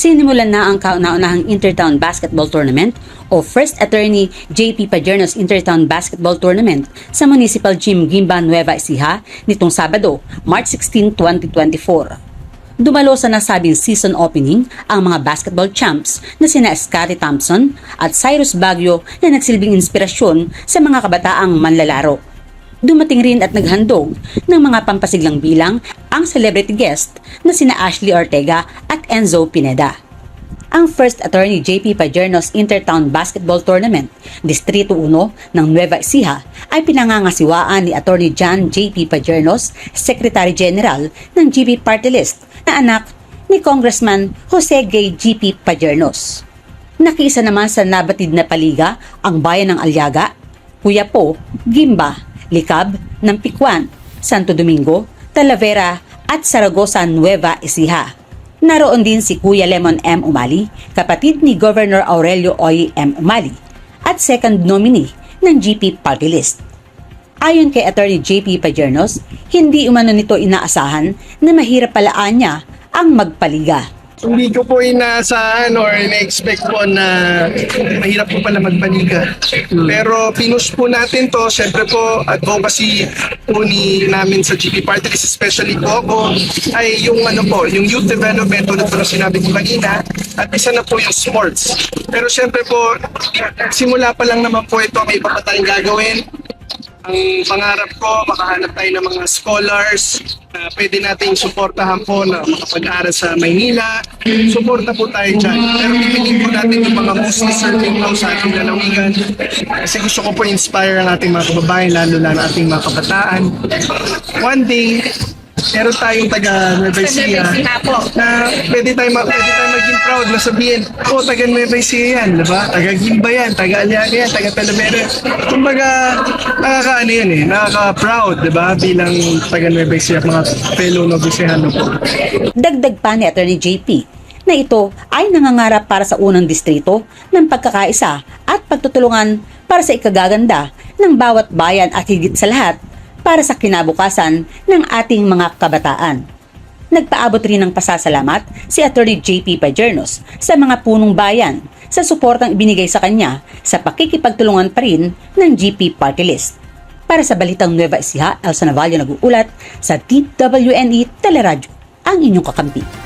Sinimulan na ang kauna-unahang Intertown Basketball Tournament o First Attorney JP Pajernos Intertown Basketball Tournament sa Municipal Gym Gimba Nueva Ecija nitong Sabado, March 16, 2024. Dumalo sa nasabing season opening ang mga basketball champs na sina Scottie Thompson at Cyrus Baguio na nagsilbing inspirasyon sa mga kabataang manlalaro. Dumating rin at naghandog ng mga pampasiglang bilang ang celebrity guest na sina Ashley Ortega at Enzo Pineda. Ang First Attorney JP Pajernos Intertown Basketball Tournament, Distrito 1 ng Nueva Ecija ay pinangangasiwaan ni Attorney John JP Pajernos, Secretary General ng GP Party List na anak ni Congressman Jose Gay GP Pajernos. Nakiisa naman sa nabatid na paliga ang bayan ng Alyaga, Kuyapo, Gimba, Likab, Nampikwan, Santo Domingo, Talavera at Saragosa Nueva Ecija. Naroon din si Kuya Lemon M. Umali, kapatid ni Governor Aurelio Oy M. Umali, at second nominee ng GP Party List. Ayon kay Attorney JP Pajernos, hindi umano nito inaasahan na mahirap palaan niya ang magpaliga. Hindi ko po inaasahan or in-expect po na mahirap po pala magpaliga. Pero pinush po natin to, syempre po advocacy po ni namin sa GP Party especially po ako, ay yung ano po, yung youth development tulad po ng sinabi ko kanina, at isa na po yung sports. Pero syempre po, simula pa lang naman po ito, may pa tayong gagawin. Ang pangarap ko, makahanap tayo ng mga scholars na pwede nating suportahan po na makapag-aral sa Maynila. Suporta po tayo dyan. Pero pipiliin po natin yung mga most deserving po sa ating lalawigan. Kasi gusto ko po inspire ang ating mga kababayan, lalo na ang ating mga kabataan. One day, meron tayong taga Nueva Ecija na pwede tayo, ma- pwede tayo maging proud na sabihin, oh, taga Nueva Ecija yan, di ba? Taga Gimba yan, taga Aliaga yan, taga Talavera. Kumbaga, nakakaano yan eh, nakaka-proud, di ba? Bilang taga Nueva Ecija, mga fellow Nueva Ecijano po. Dagdag pa ni Attorney JP na ito ay nangangarap para sa unang distrito ng pagkakaisa at pagtutulungan para sa ikagaganda ng bawat bayan at higit sa lahat para sa kinabukasan ng ating mga kabataan. Nagpaabot rin ng pasasalamat si Attorney JP Pajernos sa mga punong bayan sa suportang ibinigay sa kanya sa pakikipagtulungan pa rin ng GP Party List. Para sa Balitang Nueva Ecija, Elsa Navallo nag-uulat sa DWNE Teleradyo, ang inyong kakampi.